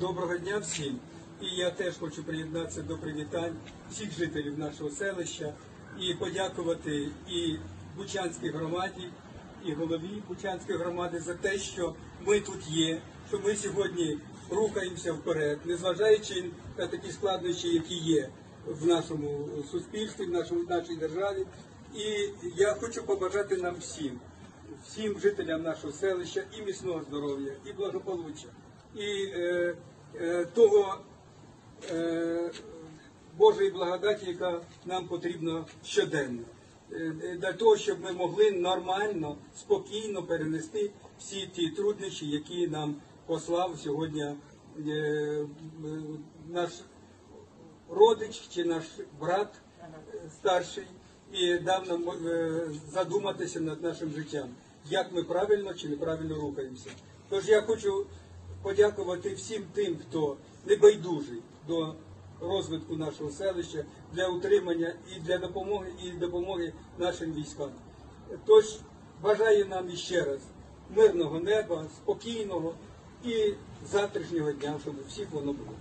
Доброго дня всім. І я теж хочу приєднатися до привітань всіх жителів нашого селища і подякувати і Бучанській громаді, і голові Бучанської громади за те, що ми тут є, що ми сьогодні рухаємося вперед, незважаючи на такі складнощі, які є в нашому суспільстві, в нашому в нашій державі. І я хочу побажати нам всім, всім жителям нашого селища і міцного здоров'я, і благополуччя, і е, е, того е, Божої благодаті, яка нам потрібна щоденно. Е, е, Для того, щоб ми могли нормально, спокійно перенести всі ті труднощі, які нам послав сьогодні е, е, наш родич чи наш брат е, старший і дав нам задуматися над нашим життям, як ми правильно чи неправильно рухаємося. Тож я хочу подякувати всім тим, хто небайдужий до розвитку нашого селища, для утримання і для допомоги, і допомоги нашим військам. Тож бажаю нам іще раз мирного неба, спокійного і завтрашнього дня, щоб у всіх воно було.